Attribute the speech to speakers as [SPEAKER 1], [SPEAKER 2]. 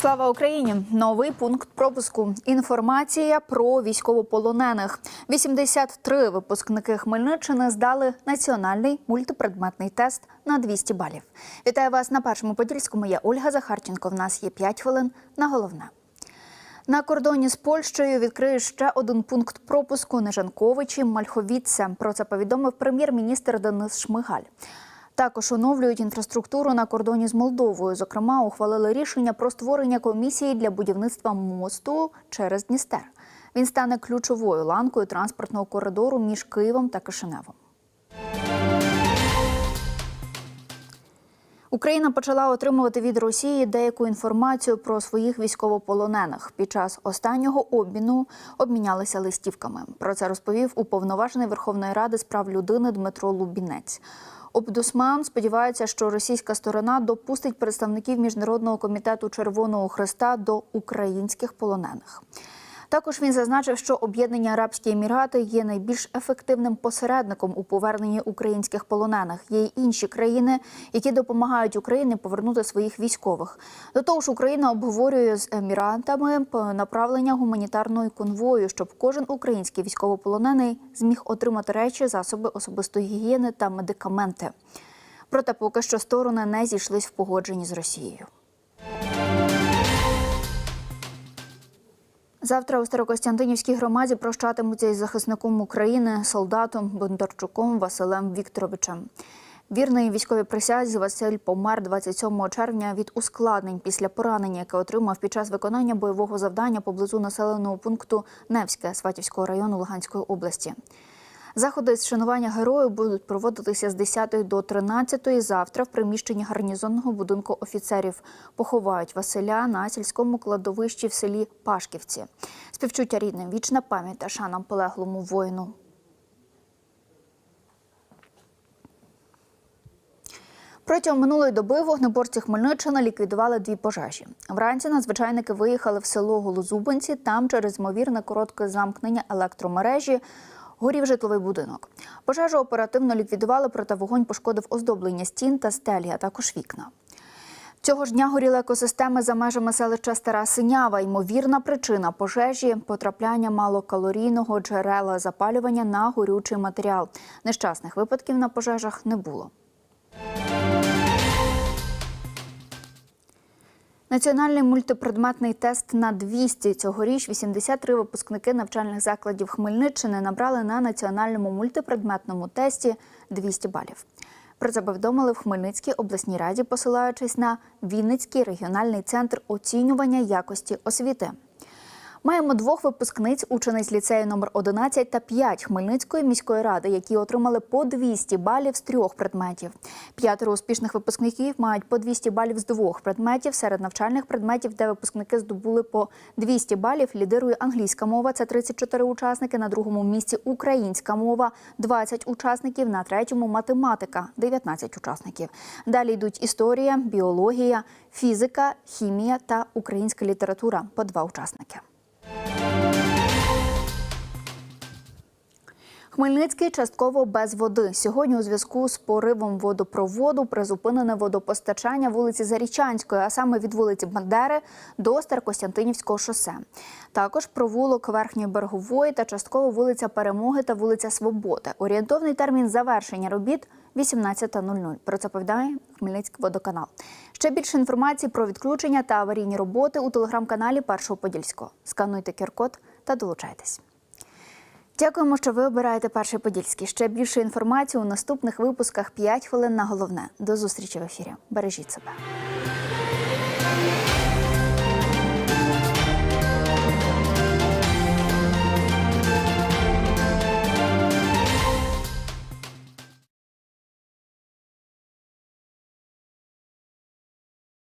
[SPEAKER 1] Слава Україні! Новий пункт пропуску. Інформація про військовополонених. 83 випускники Хмельниччини здали національний мультипредметний тест на 200 балів. Вітаю вас на першому подільському. Я Ольга Захарченко. В нас є 5 хвилин на головне. На кордоні з Польщею відкриє ще один пункт пропуску Нежанковичі Мальховіце. Про це повідомив прем'єр-міністр Денис Шмигаль. Також оновлюють інфраструктуру на кордоні з Молдовою. Зокрема, ухвалили рішення про створення комісії для будівництва мосту через Дністер. Він стане ключовою ланкою транспортного коридору між Києвом та Кишиневом. Україна почала отримувати від Росії деяку інформацію про своїх військовополонених. Під час останнього обміну обмінялися листівками. Про це розповів уповноважений Верховної Ради з прав людини Дмитро Лубінець. Обдусман сподівається, що російська сторона допустить представників міжнародного комітету Червоного Христа до українських полонених. Також він зазначив, що об'єднані Арабські Емірати є найбільш ефективним посередником у поверненні українських полонених. Є й інші країни, які допомагають Україні повернути своїх військових. До того ж, Україна обговорює з еміратами направлення гуманітарної конвою, щоб кожен український військовополонений зміг отримати речі, засоби особистої гігієни та медикаменти. Проте поки що сторони не зійшлись в погодженні з Росією. Завтра у Старокостянтинівській громаді прощатимуться із захисником України, солдатом Бондарчуком Василем Вікторовичем. Вірний військовій присязі Василь помер 27 червня від ускладнень після поранення, яке отримав під час виконання бойового завдання поблизу населеного пункту Невське Сватівського району Луганської області. Заходи з шанування героїв будуть проводитися з 10 до 13 завтра в приміщенні гарнізонного будинку офіцерів. Поховають Василя на сільському кладовищі в селі Пашківці. Співчуття рідним, вічна пам'ять та шанам полеглому воїну. Протягом минулої доби вогнеборці Хмельниччини ліквідували дві пожежі. Вранці надзвичайники виїхали в село Голозубинці. Там через ймовірне коротке замкнення електромережі горів житловий будинок. Пожежу оперативно ліквідували, проте вогонь пошкодив оздоблення стін та стелі, а також вікна. Цього ж дня горіли екосистеми за межами селища Стара Синява. Ймовірна причина пожежі потрапляння малокалорійного джерела запалювання на горючий матеріал. Нещасних випадків на пожежах не було. Національний мультипредметний тест на 200 цьогоріч 83 випускники навчальних закладів Хмельниччини набрали на національному мультипредметному тесті 200 балів. Про це повідомили в Хмельницькій обласній раді, посилаючись на Вінницький регіональний центр оцінювання якості освіти. Маємо двох випускниць учениць ліцею номер 11 та 5 Хмельницької міської ради, які отримали по 200 балів з трьох предметів. П'ятеро успішних випускників мають по 200 балів з двох предметів. Серед навчальних предметів, де випускники здобули по 200 балів, лідирує англійська мова. Це 34 учасники. На другому місці українська мова 20 учасників. На третьому математика 19 учасників. Далі йдуть історія, біологія, фізика, хімія та українська література по два учасники. Thank you. Хмельницький частково без води. Сьогодні у зв'язку з поривом водопроводу призупинене водопостачання вулиці Зарічанської, а саме від вулиці Бандери до Старокостянтинівського шосе. Також провулок Верхньої берегової та частково вулиця Перемоги та вулиця Свободи. Орієнтовний термін завершення робіт 18.00. Про це повідомляє Хмельницький водоканал. Ще більше інформації про відключення та аварійні роботи у телеграм-каналі Першого Подільського. Скануйте QR-код та долучайтесь. Дякуємо, що ви обираєте перший подільський. Ще більше інформації у наступних випусках 5 хвилин на головне. До зустрічі в ефірі. Бережіть себе.